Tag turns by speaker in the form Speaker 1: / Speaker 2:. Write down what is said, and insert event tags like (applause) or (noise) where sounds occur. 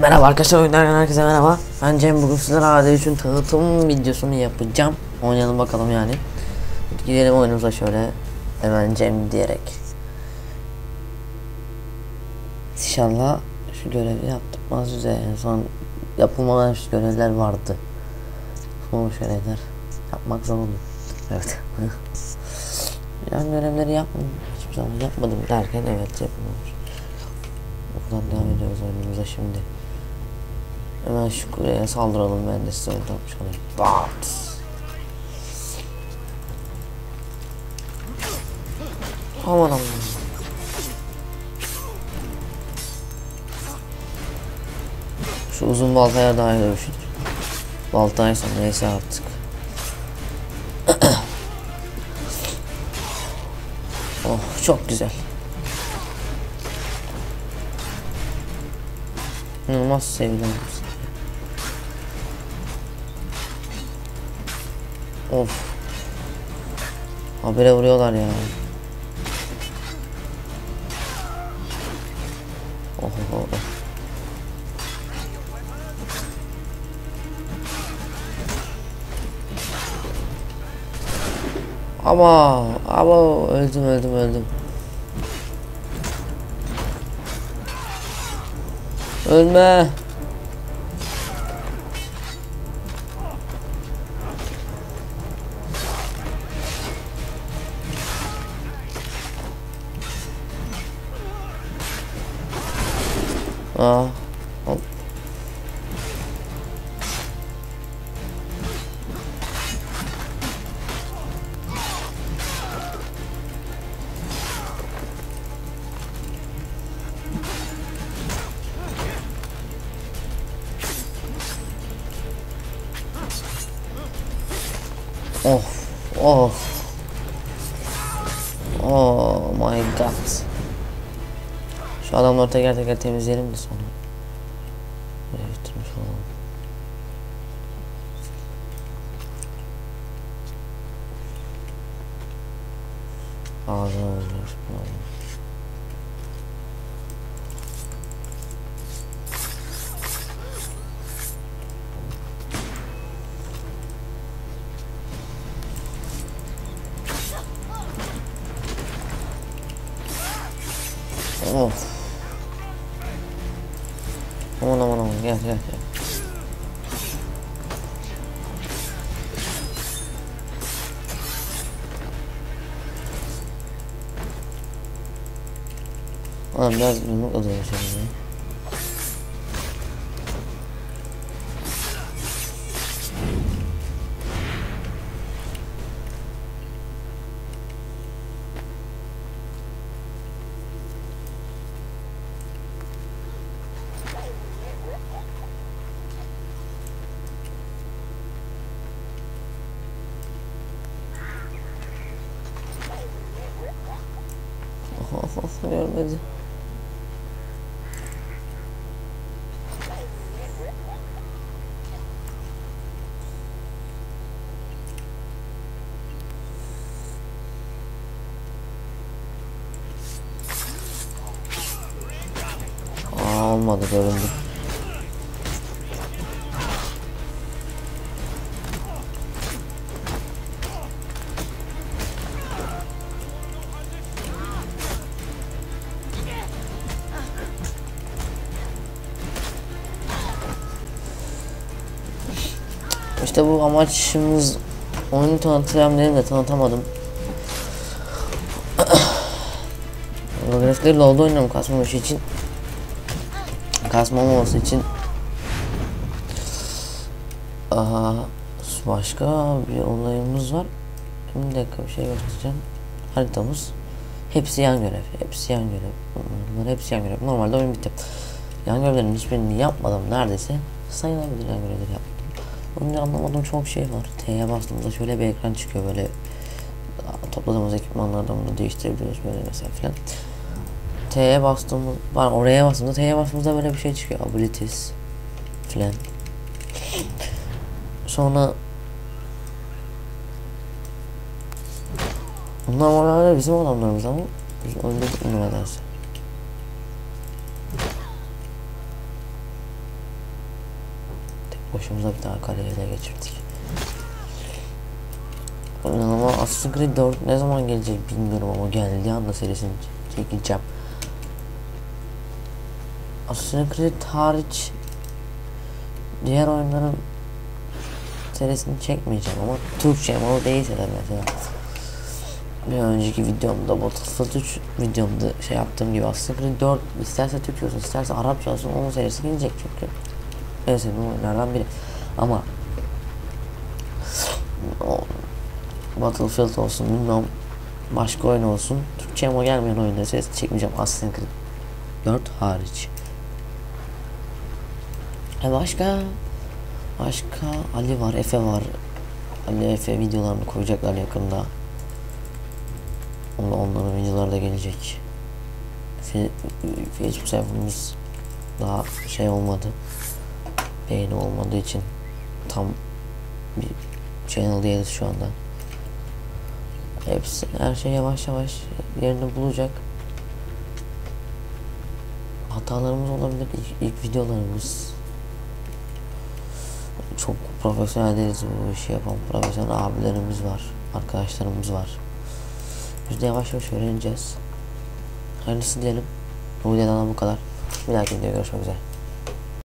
Speaker 1: Merhaba arkadaşlar oyunlardan herkese merhaba. Ben Cem bugün sizlere AD3'ün tanıtım videosunu yapacağım. Oynayalım bakalım yani. Gidelim oyunumuza şöyle hemen Cem diyerek. İnşallah şu görevi yaptırmaz bize en son yapılmadan şu görevler vardı. Bu görevler yapmak zorunda. Evet. (laughs) Yan görevleri yapmadım. Hiçbir zaman yapmadım derken evet yapılmamış. Buradan devam ediyoruz oyunumuza şimdi. Hemen şu kuleye saldıralım ben de size ortak olayım. Bat. Aman aman. Şu uzun baltaya daha iyi dövüşür. Baltaysa neyse artık. (coughs) oh çok güzel. İnanılmaz sevilen Of. Habire vuruyorlar ya. Oh, oh, oh. Ama ama öldüm öldüm öldüm. Ölme. Aa. Hop. Of, of. Oh my god. Şu adamları teker teker temizleyelim de sonra. Böyle bitirmiş olalım. Ağzına vuruyor. Of. Aman aman aman gel gel gel. Adam biraz yumruk alıyor şimdi. Görmedi. Aa, olmadı göründü. İşte bu amaçımız oyunu tanıtacağım dedim de tanıtamadım. (coughs) Grafikleri LoL'da oynuyorum kasmamış için. Kasmamaması için. Aha, başka bir olayımız var. Bir dakika bir şey göstereceğim. Haritamız. Hepsi yan görev. Hepsi yan görev. Bunlar hepsi yan görev. Normalde oyun bitti. Yan görevlerin hiçbirini yapmadım neredeyse. Sayılabilir yan görevleri yaptım. Bunun anlamadığım çok şey var. T'ye bastığımızda şöyle bir ekran çıkıyor böyle topladığımız ekipmanlardan bunu değiştirebiliyoruz böyle mesela filan. T'ye bastığımız, var oraya bastığımızda T'ye bastığımızda böyle bir şey çıkıyor. Abilities filan. Sonra Bunlar normalde bizim adamlarımız ama biz öldürdük bunu nedense. Başımıza bir tane kaleyi ele geçirdik. Ama Assassin's Creed 4 ne zaman gelecek bilmiyorum ama geldiği anda serisini çekeceğim. Assassin's Creed hariç diğer oyunların serisini çekmeyeceğim ama Türkçe o değilse de mesela bir önceki videomda Battlefield 3 videomda şey yaptığım gibi Assassin's Creed 4 isterse Türkçe olsun isterse Arapça olsun onun serisi gelecek çünkü en sevdiğim oyunlardan biri ama o Battlefield olsun bilmem başka oyun olsun Türkçe ama gelmeyen oyunları serisi çekmeyeceğim. Assassin's Creed 4 hariç. E başka? Başka Ali var Efe var. Ali Efe videolarını koyacaklar yakında. Ondan onların videoları da gelecek. Facebook sayfamız daha şey olmadı. Beğeni olmadığı için tam bir channel değiliz şu anda. Hepsi her şey yavaş yavaş yerini bulacak. Hatalarımız olabilir ilk, ilk videolarımız. Çok profesyonel değiliz bu işi yapan profesyonel abilerimiz var, arkadaşlarımız var. Biz de yavaş yavaş öğreneceğiz. Hayırlısı diyelim. Bu videodan da bu kadar. Bir dahaki videoda görüşmek üzere.